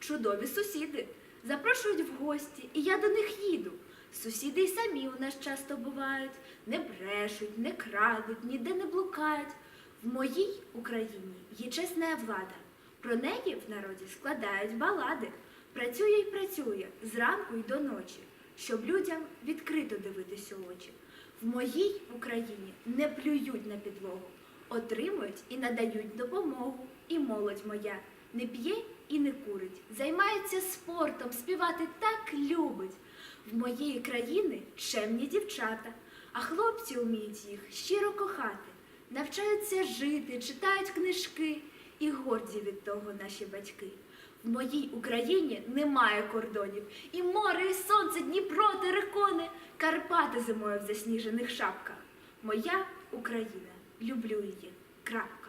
чудові сусіди запрошують в гості, і я до них їду. Сусіди й самі у нас часто бувають, не брешуть, не крадуть, ніде не блукають. В моїй Україні є чесна влада. Про неї в народі складають балади. Працює й працює зранку й до ночі, щоб людям відкрито дивитися у очі. В моїй Україні не плюють на підлогу, отримують і надають допомогу. І молодь моя не п'є і не курить, займається спортом, співати так любить. В моєї країни чемні дівчата, а хлопці вміють їх щиро кохати, навчаються жити, читають книжки і горді від того наші батьки. В моїй Україні немає кордонів, і море, і сонце, Дніпро, терикони, Карпати зимою в засніжених шапках. Моя Україна, люблю її. Крапка.